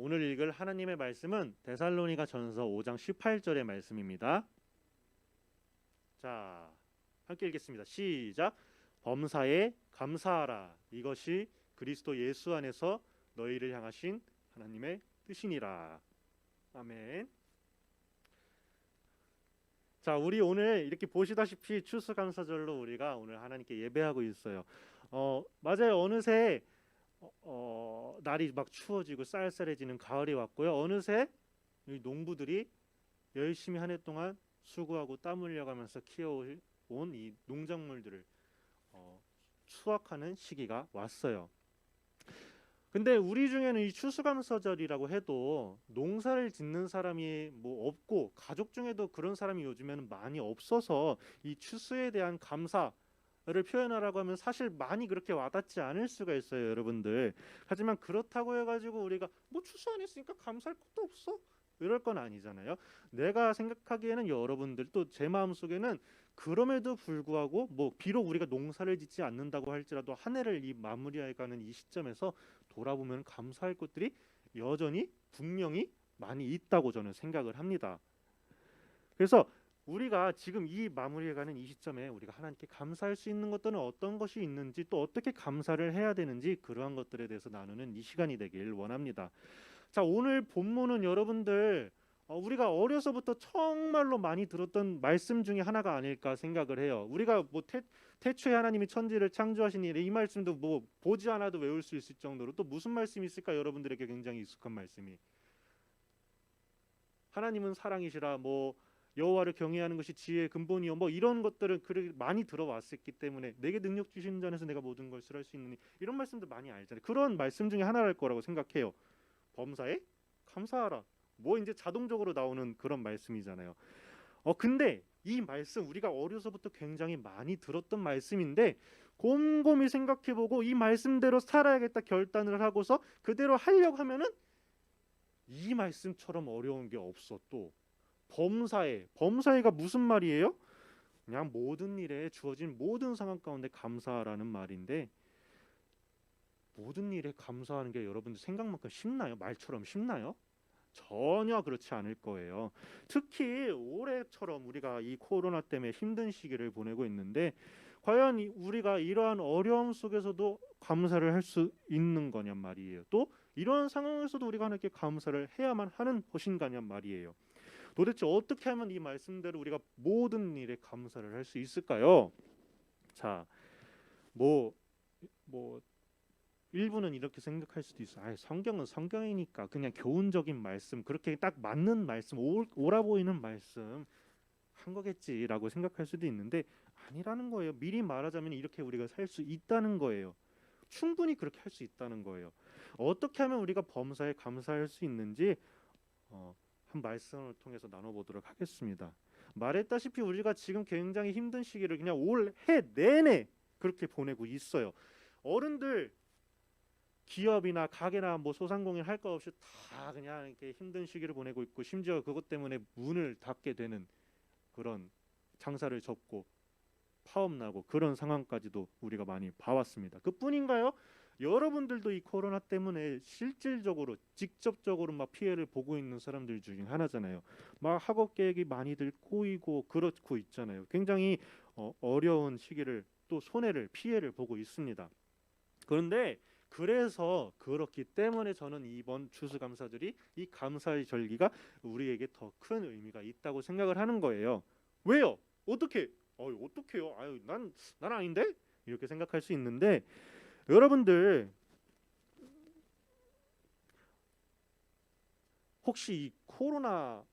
오늘 읽을 하나님의 말씀은 데살로니가 전서 5장 18절의 말씀입니다. 자, 함께 읽겠습니다. 시작. 범사에 감사하라. 이것이 그리스도 예수 안에서 너희를 향하신 하나님의 뜻이니라. 아멘. 자, 우리 오늘 이렇게 보시다시피 추수감사절로 우리가 오늘 하나님께 예배하고 있어요. 어, 맞아요. 어느새 어, 어, 날이 막 추워지고 쌀쌀해지는 가을이 왔고요. 어느새 이 농부들이 열심히 한 해 동안 수고하고 땀 흘려가면서 키워온 이 농작물들을 어, 수확하는 시기가 왔어요. 근데 우리 중에는 이 추수감사절이라고 해도 농사를 짓는 사람이 뭐 없고 가족 중에도 그런 사람이 요즘에는 많이 없어서 이 추수에 대한 감사 를 표현하라고 하면 사실 많이 그렇게 와닿지 않을 수가 있어요, 여러분들. 하지만 그렇다고 해가지고 우리가 뭐 추수 안 했으니까 감사할 것도 없어. 이럴 건 아니잖아요. 내가 생각하기에는 여러분들 또 제 마음 속에는 그럼에도 불구하고 뭐 비록 우리가 농사를 짓지 않는다고 할지라도 한 해를 이 마무리해가는 이 시점에서 돌아보면 감사할 것들이 여전히 분명히 많이 있다고 저는 생각을 합니다. 그래서 우리가 지금 이 마무리해가는 이 시점에 우리가 하나님께 감사할 수 있는 것들은 어떤 것이 있는지 또 어떻게 감사를 해야 되는지 그러한 것들에 대해서 나누는 이 시간이 되길 원합니다. 자 오늘 본문은 여러분들 어, 우리가 어려서부터 정말로 많이 들었던 말씀 중에 하나가 아닐까 생각을 해요. 우리가 뭐 태, 태초에 하나님이 천지를 창조하신 일에 이 말씀도 뭐 보지 않아도 외울 수 있을 정도로 또 무슨 말씀이 있을까 여러분들에게 굉장히 익숙한 말씀이 하나님은 사랑이시라 뭐 여호와를 경외하는 것이 지혜의 근본이요 뭐 이런 것들을 그렇게 많이 들어왔었기 때문에 내게 능력 주신 자에서 내가 모든 것을 할 수 있느니 이런 말씀도 많이 알잖아요. 그런 말씀 중에 하나일 거라고 생각해요. 범사에 감사하라. 뭐 이제 자동적으로 나오는 그런 말씀이잖아요. 어 근데 이 말씀 우리가 어려서부터 굉장히 많이 들었던 말씀인데 곰곰이 생각해보고 이 말씀대로 살아야겠다 결단을 하고서 그대로 하려고 하면은 이 말씀처럼 어려운 게 없어 또 범사에 범사에가 무슨 말이에요? 그냥 모든 일에 주어진 모든 상황 가운데 감사하라는 말인데 모든 일에 감사하는 게 여러분들 생각만큼 쉽나요? 말처럼 쉽나요? 전혀 그렇지 않을 거예요. 특히 올해처럼 우리가 이 코로나 때문에 힘든 시기를 보내고 있는데 과연 이- 우리가 이러한 어려움 속에서도 감사를 할 수 있는 거냔 말이에요. 또 이러한 상황에서도 우리가 하나님께 감사를 해야만 하는 것인가냔 말이에요. 도대체 어떻게 하면 이 말씀대로 우리가 모든 일에 감사를 할 수 있을까요? 자, 뭐뭐 일부는 이렇게 생각할 수도 있어. 아, 성경은 성경이니까 그냥 교훈적인 말씀, 그렇게 딱 맞는 말씀, 올, 옳아 보이는 말씀 한 거겠지라고 생각할 수도 있는데 아니라는 거예요. 미리 말하자면 이렇게 우리가 살 수 있다는 거예요. 충분히 그렇게 할 수 있다는 거예요. 어떻게 하면 우리가 범사에 감사할 수 있는지 어, 한 말씀을 통해서 나눠보도록 하겠습니다. 말했다시피 우리가 지금 굉장히 힘든 시기를 그냥 올해 내내 그렇게 보내고 있어요. 어른들 기업이나 가게나 뭐 소상공인 할 거 없이 다 그냥 이렇게 힘든 시기를 보내고 있고 심지어 그것 때문에 문을 닫게 되는 그런 장사를 접고 파업 나고 그런 상황까지도 우리가 많이 봐왔습니다. 그뿐인가요? 여러분들도 이 코로나 때문에 실질적으로 직접적으로 막 피해를 보고 있는 사람들 중에 하나잖아요. 막 학업 계획이 많이들 꼬이고 그렇고 있잖아요. 굉장히 어, 어려운 시기를 또 손해를 피해를 보고 있습니다. 그런데 그래서 그렇기 때문에 저는 이번 추수감사절이 이 감사의 절기가 우리에게 더 큰 의미가 있다고 생각을 하는 거예요. 왜요? 어떻게? 어, 어떻게요? 아유, 난, 난 아닌데? 이렇게 생각할 수 있는데 여러분들 혹시 이 코로나가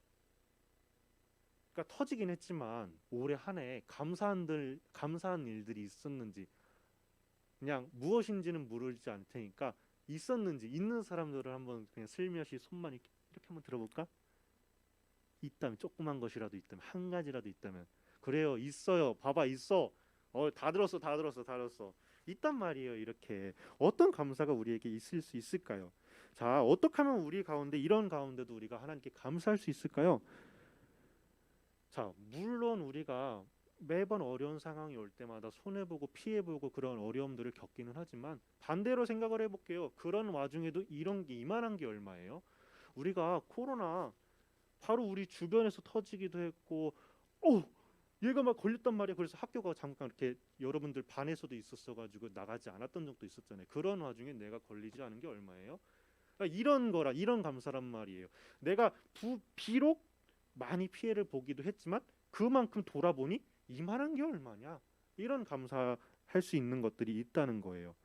터지긴 했지만 올해 한 해 감사한들 감사한 일들이 있었는지 그냥 무엇인지는 모르지 않을 테니까 있었는지 있는 사람들을 한번 그냥 슬며시 손만 이렇게, 이렇게 한번 들어볼까? 있다면 조그만 것이라도 있다면 한 가지라도 있다면. 그래요 있어요. 봐봐 있어. 어 다 들었어 다 들었어 다 들었어 있단 말이에요 이렇게 어떤 감사가 우리에게 있을 수 있을까요? 자 어떻게 하면 우리 가운데 이런 가운데도 우리가 하나님께 감사할 수 있을까요? 자 물론 우리가 매번 어려운 상황이 올 때마다 손해 보고 피해 보고 그런 어려움들을 겪기는 하지만 반대로 생각을 해 볼게요. 그런 와중에도 이런 게 이만한 게 얼마예요? 우리가 코로나 바로 우리 주변에서 터지기도 했고, 어 얘가 막 걸렸단 말이야. 그래서 학교가 잠깐 이렇게 여러분들 반에서도 있었어가지고 나가지 않았던 적도 있었잖아요. 그런 와중에 내가 걸리지 않은 게 얼마예요? 그러니까 이런 거라 이런 감사란 말이에요. 내가 부, 비록 많이 피해를 보기도 했지만 그만큼 돌아보니 이만한 게 얼마냐 이런 감사할 수 있는 것들이 있다는 거예요.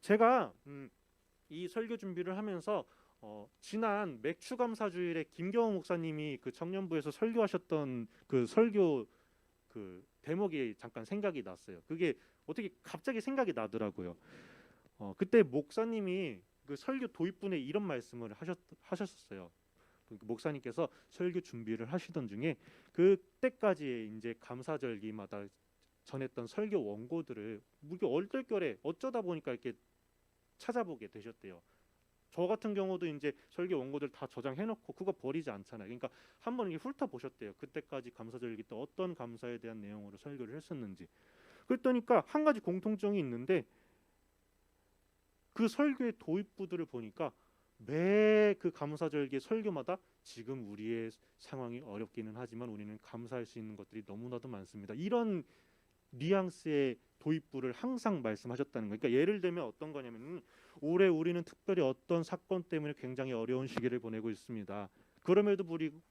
제가 음, 이 설교 준비를 하면서 어, 지난 맥주 감사 주일에 김경호 목사님이 그 청년부에서 설교하셨던 그 설교 그 대목이 잠깐 생각이 났어요. 그게 어떻게 갑자기 생각이 나더라고요. 어, 그때 목사님이 그 설교 도입분에 이런 말씀을 하셨 하셨었어요. 그 목사님께서 설교 준비를 하시던 중에 그때까지 이제 감사절기마다 전했던 설교 원고들을 이게 얼떨결에 어쩌다 보니까 이렇게 찾아보게 되셨대요. 저 같은 경우도 이제 설교 원고들 다 저장해놓고 그거 버리지 않잖아요. 그러니까 한번 이렇게 훑어 보셨대요. 그때까지 감사절기 때 어떤 감사에 대한 내용으로 설교를 했었는지. 그랬더니까 한 가지 공통점이 있는데 그 설교의 도입부들을 보니까 매 그 감사절기 설교마다 지금 우리의 상황이 어렵기는 하지만 우리는 감사할 수 있는 것들이 너무나도 많습니다. 이런 뉘앙스의 도입부를 항상 말씀하셨다는 거예요. 그러니까 예를 들면 어떤 거냐면 올해 우리는 특별히 어떤 사건 때문에 굉장히 어려운 시기를 보내고 있습니다. 그럼에도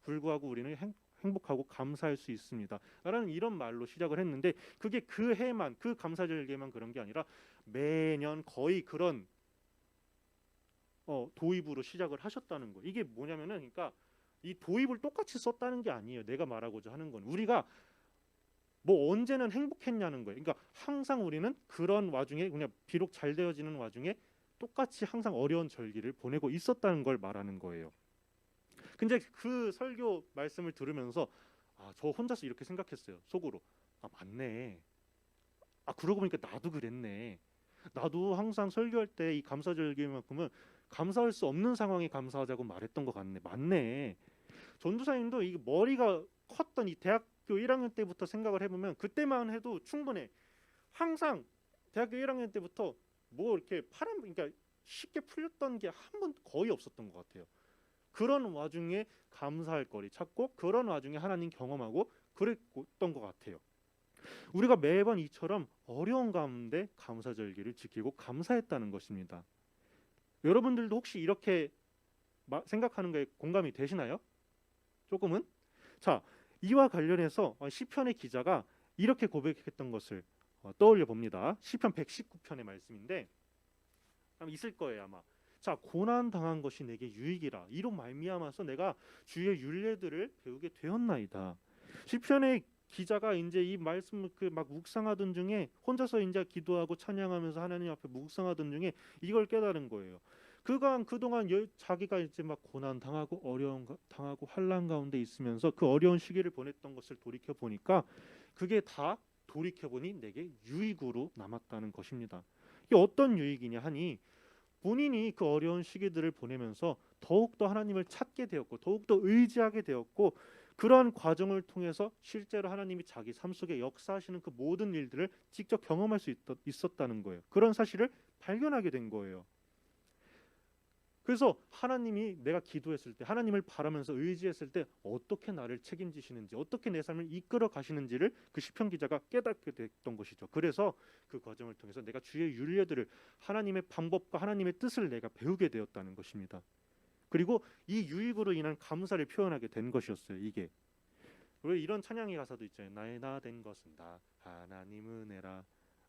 불구하고 우리는 행, 행복하고 감사할 수 있습니다. 라는 이런 말로 시작을 했는데 그게 그 해만 그 감사절기에만 그런 게 아니라 매년 거의 그런 어, 도입으로 시작을 하셨다는 거. 이게 뭐냐면은 그러니까 이 도입을 똑같이 썼다는 게 아니에요. 내가 말하고자 하는 건 우리가 뭐 언제는 행복했냐는 거예요. 그러니까 항상 우리는 그런 와중에 그냥 비록 잘 되어지는 와중에 똑같이 항상 어려운 절기를 보내고 있었다는 걸 말하는 거예요. 근데 그 설교 말씀을 들으면서 아, 저 혼자서 이렇게 생각했어요. 속으로. 아, 맞네. 아, 그러고 보니까 나도 그랬네. 나도 항상 설교할 때 이 감사절기만큼은 감사할 수 없는 상황에 감사하자고 말했던 것 같네. 맞네. 전도사님도 이 머리가 컸던 이 대학 교 1학년 때부터 생각을 해보면 그때만 해도 충분해. 항상 대학교 1학년 때부터 뭐 이렇게 파란 그러니까 쉽게 풀렸던 게 한 번 거의 없었던 것 같아요. 그런 와중에 감사할 거리 찾고 그런 와중에 하나님 경험하고 그랬던 것 같아요. 우리가 매번 이처럼 어려운 가운데 감사절기를 지키고 감사했다는 것입니다. 여러분들도 혹시 이렇게 마- 생각하는 거에 공감이 되시나요? 조금은? 자, 이와 관련해서 어, 시편의 기자가 이렇게 고백했던 것을 어, 떠올려 봅니다. 시편 119편의 말씀인데 있을 거예요 아마. 자 고난 당한 것이 내게 유익이라 이로 말미암아서 내가 주의 윤례들을 배우게 되었나이다. 시편의 기자가 이제 이 말씀을 그 막 묵상하던 중에 혼자서 이제 기도하고 찬양하면서 하나님 앞에 묵상하던 중에 이걸 깨달은 거예요. 그간 그동안 여, 자기가 이제 막 고난 당하고 어려운 가- 당하고 환란 가운데 있으면서 그 어려운 시기를 보냈던 것을 돌이켜 보니까 그게 다 돌이켜 보니 내게 유익으로 남았다는 것입니다. 이게 어떤 유익이냐 하니 본인이 그 어려운 시기들을 보내면서 더욱더 하나님을 찾게 되었고 더욱더 의지하게 되었고 그러한 과정을 통해서 실제로 하나님이 자기 삶 속에 역사하시는 그 모든 일들을 직접 경험할 수 있었, 있었다는 거예요. 그런 사실을 발견하게 된 거예요. 그래서 하나님이 내가 기도했을 때 하나님을 바라면서 의지했을 때 어떻게 나를 책임지시는지 어떻게 내 삶을 이끌어 가시는지를 그 시편 기자가 깨닫게 됐던 것이죠. 그래서 그 과정을 통해서 내가 주의 윤례들을 하나님의 방법과 하나님의 뜻을 내가 배우게 되었다는 것입니다. 그리고 이 유익으로 인한 감사를 표현하게 된 것이었어요. 이게 왜 이런 찬양의 가사도 있잖아요. 나의 나 된 것은 다 하나님 은혜라.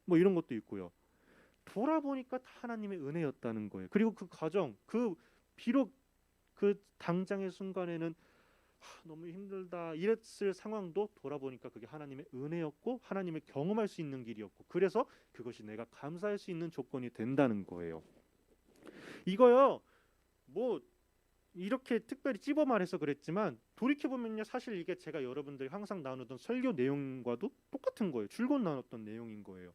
뭐 이런 것도 있고요. 돌아보니까 다 하나님의 은혜였다는 거예요. 그리고 그 과정, 그 비록 그 당장의 순간에는 하, 너무 힘들다 이랬을 상황도 돌아보니까 그게 하나님의 은혜였고 하나님을 경험할 수 있는 길이었고 그래서 그것이 내가 감사할 수 있는 조건이 된다는 거예요. 이거요. 뭐 이렇게 특별히 찝어 말해서 그랬지만 돌이켜 보면요 사실 이게 제가 여러분들이 항상 나누던 설교 내용과도 똑같은 거예요. 줄곧 나눴던 내용인 거예요.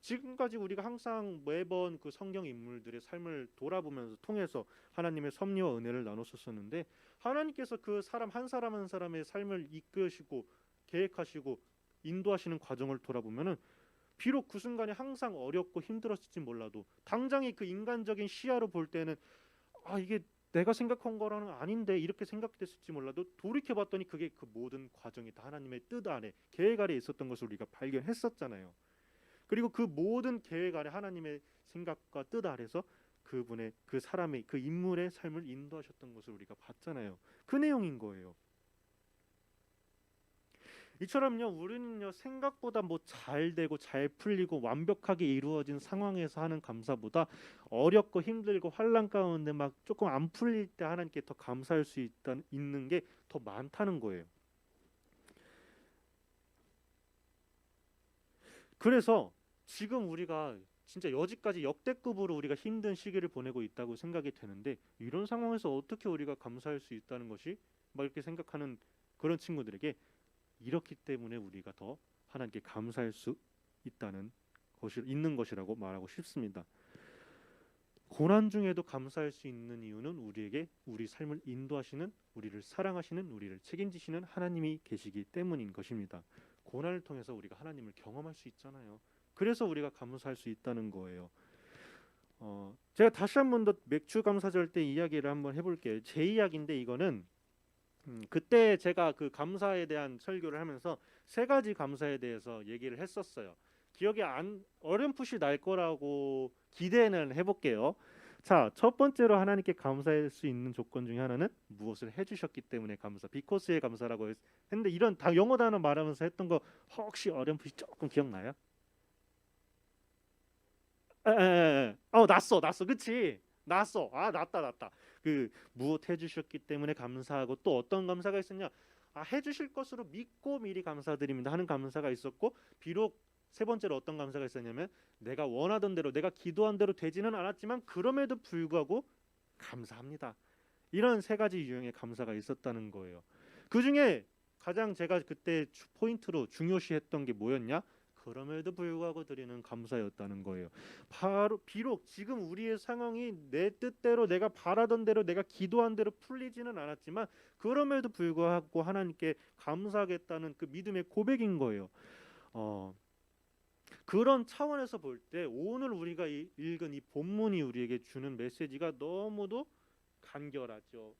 지금까지 우리가 항상 매번 그 성경 인물들의 삶을 돌아보면서 통해서 하나님의 섭리와 은혜를 나눴었었는데 하나님께서 그 사람 한 사람 한 사람의 삶을 이끄시고 계획하시고 인도하시는 과정을 돌아보면은 비록 그 순간에 항상 어렵고 힘들었을지 몰라도 당장의 그 인간적인 시야로 볼 때는 아 이게 내가 생각한 거랑은 아닌데 이렇게 생각됐을지 몰라도 돌이켜 봤더니 그게 그 모든 과정이 다 하나님의 뜻 안에 계획 아래 있었던 것을 우리가 발견했었잖아요. 그리고 그 모든 계획 아래 하나님의 생각과 뜻 아래서 그분의 그 사람의 그 인물의 삶을 인도하셨던 것을 우리가 봤잖아요. 그 내용인 거예요. 이처럼요 우리는요 생각보다 뭐 잘 되고 잘 풀리고 완벽하게 이루어진 상황에서 하는 감사보다 어렵고 힘들고 환란 가운데 막 조금 안 풀릴 때 하나님께 더 감사할 수 있다 있는 게 더 많다는 거예요. 그래서 지금 우리가 진짜 여지까지 역대급으로 우리가 힘든 시기를 보내고 있다고 생각이 되는데 이런 상황에서 어떻게 우리가 감사할 수 있다는 것이 막 이렇게 생각하는 그런 친구들에게 이렇기 때문에 우리가 더 하나님께 감사할 수 있다는 것이 있는 것이라고 말하고 싶습니다. 고난 중에도 감사할 수 있는 이유는 우리에게 우리 삶을 인도하시는 우리를 사랑하시는 우리를 책임지시는 하나님이 계시기 때문인 것입니다. 고난을 통해서 우리가 하나님을 경험할 수 있잖아요. 그래서 우리가 감사할 수 있다는 거예요. 어, 제가 다시 한 번 더 맥주 감사절 때 이야기를 한번 해볼게요. 제 이야기인데 이거는 음, 그때 제가 그 감사에 대한 설교를 하면서 세 가지 감사에 대해서 얘기를 했었어요. 기억이 안 어렴풋이 날 거라고 기대는 해볼게요. 자, 첫 번째로 하나님께 감사할 수 있는 조건 중에 하나는 무엇을 해주셨기 때문에 감사, 비코스의 감사라고 했- 했는데 이런 다 영어 단어 말하면서 했던 거 혹시 어렴풋이 조금 기억나요? 에, 에, 에. 어, 났어, 났어, 그치? 났어. 아, 났다, 났다. 그 무엇 해주셨기 때문에 감사하고 또 어떤 감사가 있었냐? 아, 해주실 것으로 믿고 미리 감사드립니다 하는 감사가 있었고 비록 세 번째로 어떤 감사가 있었냐면 내가 원하던 대로 내가 기도한 대로 되지는 않았지만 그럼에도 불구하고 감사합니다. 이런 세 가지 유형의 감사가 있었다는 거예요. 그 중에 가장 제가 그때 주- 포인트로 중요시했던 게 뭐였냐? 그럼에도 불구하고 드리는 감사였다는 거예요. 바로 비록 지금 우리의 상황이 내 뜻대로 내가 바라던 대로 내가 기도한 대로 풀리지는 않았지만 그럼에도 불구하고 하나님께 감사하겠다는 그 믿음의 고백인 거예요. 어, 그런 차원에서 볼 때 오늘 우리가 이- 읽은 이 본문이 우리에게 주는 메시지가 너무도 간결하죠.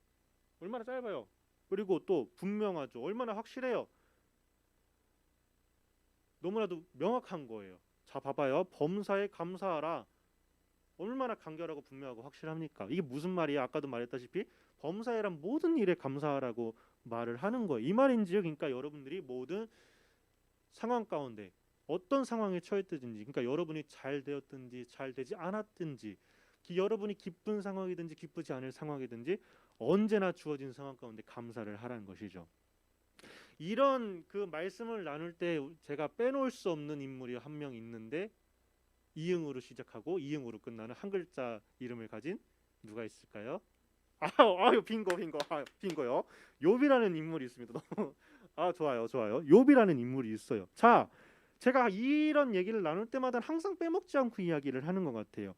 얼마나 짧아요. 그리고 또 분명하죠. 얼마나 확실해요. 너무나도 명확한 거예요. 자, 봐봐요. 범사에 감사하라. 얼마나 간결하고 분명하고 확실합니까? 이게 무슨 말이야? 아까도 말했다시피 범사에란 모든 일에 감사하라고 말을 하는 거예요. 이 말인지요. 그러니까 여러분들이 모든 상황 가운데 어떤 상황에 처했든지, 그러니까 여러분이 잘 되었든지 잘 되지 않았든지, 기- 여러분이 기쁜 상황이든지 기쁘지 않을 상황이든지 언제나 주어진 상황 가운데 감사를 하라는 것이죠. 이런 그 말씀을 나눌 때 제가 빼놓을 수 없는 인물이 한 명 있는데 이응으로 시작하고 이응으로 끝나는 한 글자 이름을 가진 누가 있을까요? 아유, 아유 빙고 빙고 아, 빙고요. 욥이라는 인물이 있습니다. 너무 아 좋아요 좋아요. 욥이라는 인물이 있어요. 자 제가 이런 얘기를 나눌 때마다 항상 빼먹지 않고 이야기를 하는 것 같아요.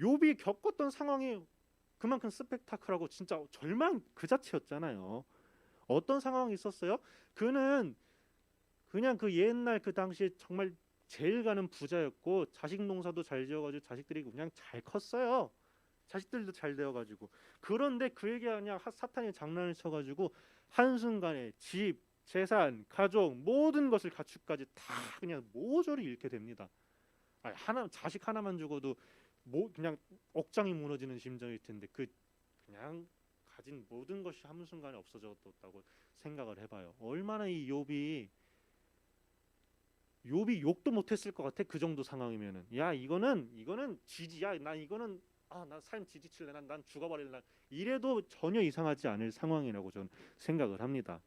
욥이 겪었던 상황이 그만큼 스펙타클하고 진짜 절망 그 자체였잖아요. 어떤 상황이 있었어요? 그는 그냥 그 옛날 그 당시에 정말 제일 가는 부자였고 자식 농사도 잘 지어가지고 자식들이 그냥 잘 컸어요. 자식들도 잘 되어가지고 그런데 그에게 그냥 하- 사탄이 장난을 쳐가지고 한 순간에 집, 재산, 가족 모든 것을 가축까지 다 그냥 모조리 잃게 됩니다. 아니, 하나 자식 하나만 죽어도 뭐 그냥 억장이 무너지는 심정일 텐데 그 그냥 가진 모든 것이 한 순간에 없어졌다고 생각을 해봐요. 얼마나 이 욥이 욥이 욕도 못했을 것 같아 그 정도 상황이면은 야 이거는 이거는 지지야 난 이거는 아 나 삶 지지칠래 난, 난 죽어버릴래 난 이래도 전혀 이상하지 않을 상황이라고 저는 생각을 합니다.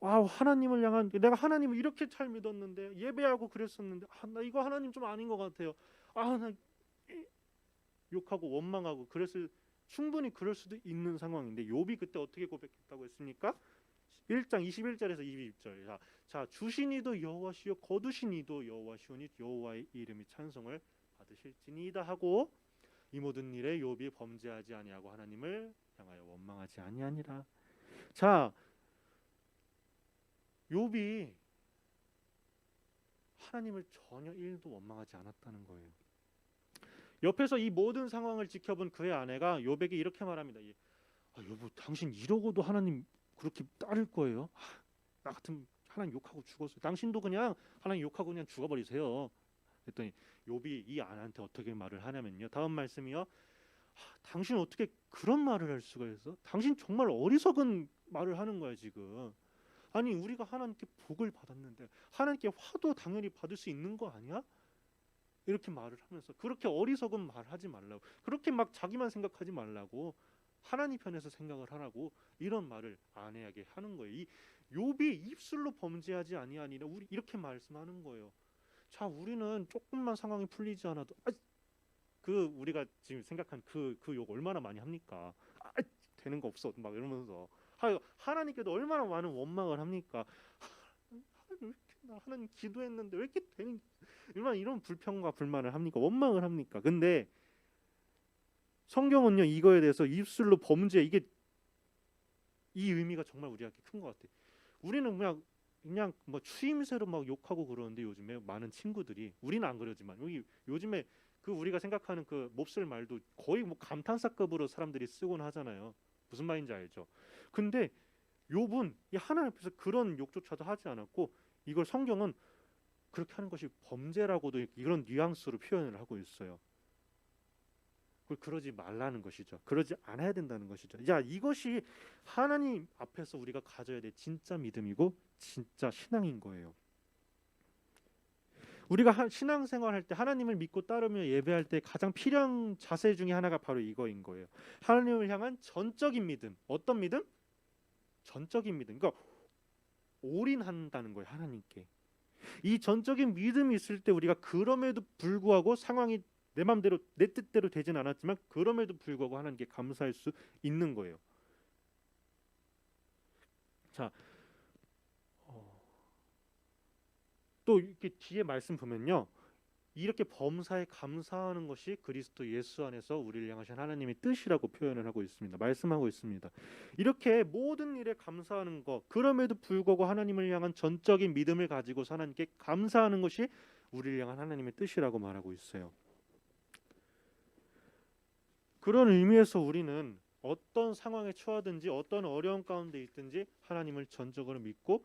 아 하나님을 향한 내가 하나님을 이렇게 잘 믿었는데 예배하고 그랬었는데 아, 나 이거 하나님 좀 아닌 것 같아요. 아나 욕하고 원망하고 그랬을 충분히 그럴 수도 있는 상황인데 욥이 그때 어떻게 고백했다고 했습니까? 1장 21절에서 22절. 자, 자 주신 이도 여호와시요 거두신 이도 여호와시오니 여호와의 이름이 찬송을 받으실지니이다 하고 이 모든 일에 욥이 범죄하지 아니하고 하나님을 향하여 원망하지 아니하니라. 자, 욥이 하나님을 전혀 일도 원망하지 않았다는 거예요. 옆에서 이 모든 상황을 지켜본 그의 아내가 요백이 이렇게 말합니다. 이, 아, 여보, 당신 이러고도 하나님 그렇게 따를 거예요? 아, 나 같은 하나님 욕하고 죽었어요. 당신도 그냥 하나님 욕하고 그냥 죽어버리세요. 그랬더니 욥이 이 아내한테 어떻게 말을 하냐면요. 다음 말씀이요. 아, 당신 어떻게 그런 말을 할 수가 있어? 당신 정말 어리석은 말을 하는 거야 지금. 아니 우리가 하나님께 복을 받았는데 하나님께 화도 당연히 받을 수 있는 거 아니야? 이렇게 말을 하면서 그렇게 어리석은 말 하지 말라고 그렇게 막 자기만 생각하지 말라고 하나님 편에서 생각을 하라고 이런 말을 아내에게 하는 거예요. 이 욥이 입술로 범죄하지 아니하니라 우리 이렇게 말씀하는 거예요. 자 우리는 조금만 상황이 풀리지 않아도 아, 그 우리가 지금 생각한 그 그 욕 얼마나 많이 합니까? 아, 되는 거 없어 막 이러면서 하, 하나님께도 얼마나 많은 원망을 합니까? 하나님 기도했는데 왜 이렇게 되는 얼마나 이런 불평과 불만을 합니까? 원망을 합니까? 근데 성경은요 이거에 대해서 입술로 범죄 이게 이 의미가 정말 우리한테 큰 것 같아. 우리는 그냥 그냥 뭐 추임새로 막 욕하고 그러는데 요즘에 많은 친구들이 우리는 안 그러지만 여기 요즘에 그 우리가 생각하는 그 몹쓸 말도 거의 뭐 감탄사급으로 사람들이 쓰곤 하잖아요. 무슨 말인지 알죠? 근데 욥은 이 하나님 앞에서 그런 욕조차도 하지 않았고 이걸 성경은 그렇게 하는 것이 범죄라고도 이런 뉘앙스로 표현을 하고 있어요. 그걸 그러지 말라는 것이죠. 그러지 않아야 된다는 것이죠. 야, 이것이 하나님 앞에서 우리가 가져야 될 진짜 믿음이고 진짜 신앙인 거예요. 우리가 한- 신앙생활할 때 하나님을 믿고 따르며 예배할 때 가장 필요한 자세 중에 하나가 바로 이거인 거예요. 하나님을 향한 전적인 믿음. 어떤 믿음? 전적인 믿음. 그러니까 올인한다는 거예요. 하나님께. 이 전적인 믿음이 있을 때 우리가 그럼에도 불구하고 상황이 내 마음대로 내 뜻대로 되진 않았지만 그럼에도 불구하고 하나님께 감사할 수 있는 거예요. 자, 어, 또 이렇게 뒤에 말씀 보면요. 이렇게 범사에 감사하는 것이 그리스도 예수 안에서 우리를 향하신 하나님의 뜻이라고 표현을 하고 있습니다. 말씀하고 있습니다. 이렇게 모든 일에 감사하는 것, 그럼에도 불구하고 하나님을 향한 전적인 믿음을 가지고 하나님께 감사하는 것이 우리를 향한 하나님의 뜻이라고 말하고 있어요. 그런 의미에서 우리는 어떤 상황에 처하든지 어떤 어려운 가운데 있든지 하나님을 전적으로 믿고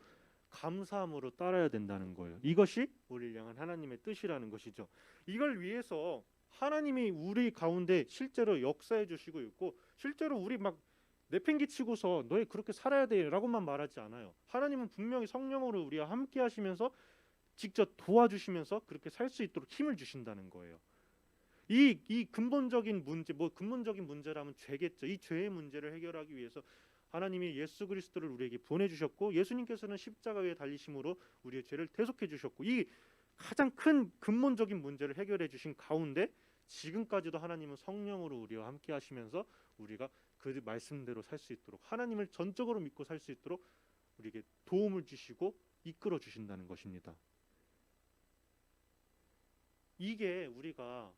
감사함으로 따라야 된다는 거예요. 이것이 우리를 향한 하나님의 뜻이라는 것이죠. 이걸 위해서 하나님이 우리 가운데 실제로 역사해 주시고 있고 실제로 우리 막 내팽개치고서 너희 그렇게 살아야 돼라고만 말하지 않아요. 하나님은 분명히 성령으로 우리와 함께 하시면서 직접 도와주시면서 그렇게 살 수 있도록 힘을 주신다는 거예요. 이, 이 근본적인 문제, 뭐 근본적인 문제라면 죄겠죠. 이 죄의 문제를 해결하기 위해서 하나님이 예수 그리스도를 우리에게 보내주셨고 예수님께서는 십자가에 달리심으로 우리의 죄를 대속해 주셨고 이 가장 큰 근본적인 문제를 해결해 주신 가운데 지금까지도 하나님은 성령으로 우리와 함께 하시면서 우리가 그 말씀대로 살 수 있도록 하나님을 전적으로 믿고 살 수 있도록 우리에게 도움을 주시고 이끌어 주신다는 것입니다. 이게 우리가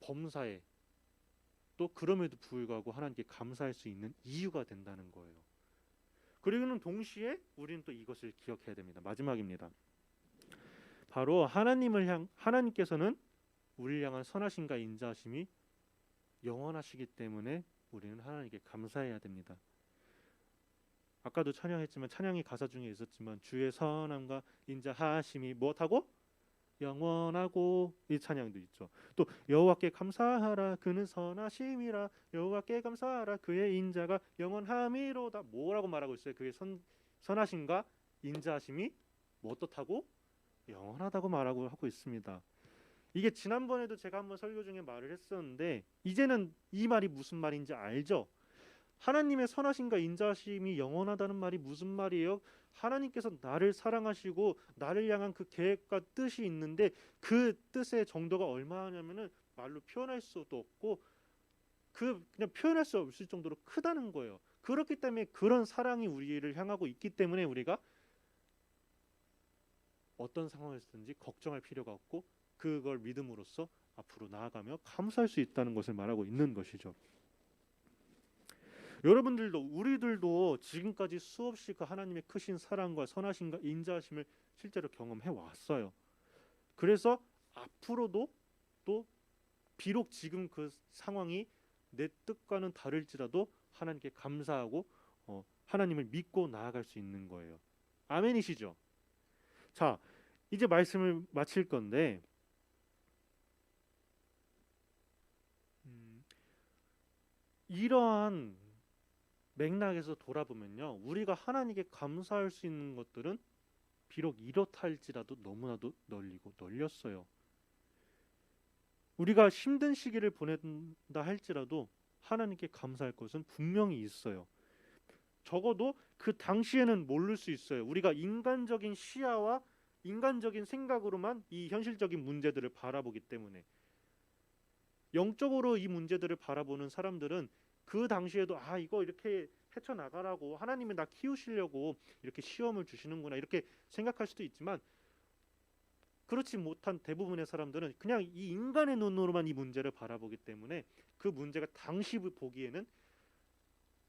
범사에 또 그럼에도 불구하고 하나님께 감사할 수 있는 이유가 된다는 거예요. 그리고는 동시에 우리는 또 이것을 기억해야 됩니다. 마지막입니다. 바로 하나님을 향 하나님께서는 우리를 향한 선하심과 인자하심이 영원하시기 때문에 우리는 하나님께 감사해야 됩니다. 아까도 찬양했지만 찬양이 가사 중에 있었지만 주의 선함과 인자하심이 무엇하고 영원하고 이 찬양도 있죠. 또 여호와께 감사하라 그는 선하심이라 여호와께 감사하라 그의 인자가 영원함이로다 뭐라고 말하고 있어요? 그의 선 선하심과 인자하심이 뭐 어떻다고 영원하다고 말하고 하고 있습니다. 이게 지난번에도 제가 한번 설교 중에 말을 했었는데 이제는 이 말이 무슨 말인지 알죠? 하나님의 선하심과 인자하심이 영원하다는 말이 무슨 말이에요? 하나님께서 나를 사랑하시고 나를 향한 그 계획과 뜻이 있는데 그 뜻의 정도가 얼마냐면은 말로 표현할 수도 없고 그 그냥 표현할 수 없을 정도로 크다는 거예요. 그렇기 때문에 그런 사랑이 우리를 향하고 있기 때문에 우리가 어떤 상황에서든지 걱정할 필요가 없고 그걸 믿음으로써 앞으로 나아가며 감사할 수 있다는 것을 말하고 있는 것이죠. 여러분들도 우리들도 지금까지 수없이 그 하나님의 크신 사랑과 선하심과 인자하심을 실제로 경험해 왔어요. 그래서 앞으로도 또 비록 지금 그 상황이 내 뜻과는 다를지라도 하나님께 감사하고 어, 하나님을 믿고 나아갈 수 있는 거예요. 아멘이시죠? 자, 이제 말씀을 마칠 건데 음, 이러한 맥락에서 돌아보면요, 우리가 하나님께 감사할 수 있는 것들은 비록 이렇다 할지라도 너무나도 널리고 널렸어요. 우리가 힘든 시기를 보낸다 할지라도 하나님께 감사할 것은 분명히 있어요. 적어도 그 당시에는 모를 수 있어요. 우리가 인간적인 시야와 인간적인 생각으로만 이 현실적인 문제들을 바라보기 때문에 영적으로 이 문제들을 바라보는 사람들은 그 당시에도 아 이거 이렇게 헤쳐 나가라고 하나님이 나 키우시려고 이렇게 시험을 주시는구나 이렇게 생각할 수도 있지만 그렇지 못한 대부분의 사람들은 그냥 이 인간의 눈으로만 이 문제를 바라보기 때문에 그 문제가 당시 보기에는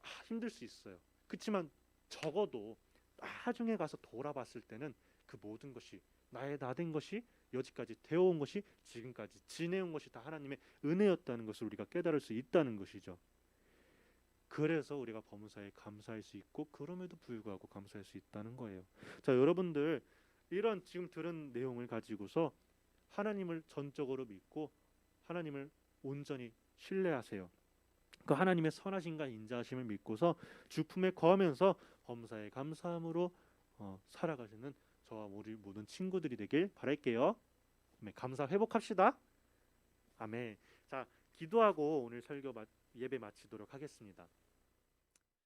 아, 힘들 수 있어요. 그렇지만 적어도 나중에 가서 돌아봤을 때는 그 모든 것이 나의 나된 것이 여지까지 되어온 것이 지금까지 지내온 것이 다 하나님의 은혜였다는 것을 우리가 깨달을 수 있다는 것이죠. 그래서 우리가 범사에 감사할 수 있고 그럼에도 불구하고 감사할 수 있다는 거예요. 자, 여러분들 이런 지금 들은 내용을 가지고서 하나님을 전적으로 믿고 하나님을 온전히 신뢰하세요. 그 하나님의 선하심과 인자하심을 믿고서 주품에 거하면서 범사에 감사함으로 어, 살아가시는 저와 우리 모든 친구들이 되길 바랄게요. 아멘. 감사 회복합시다. 아멘. 자, 기도하고 오늘 설교 마, 예배 마치도록 하겠습니다.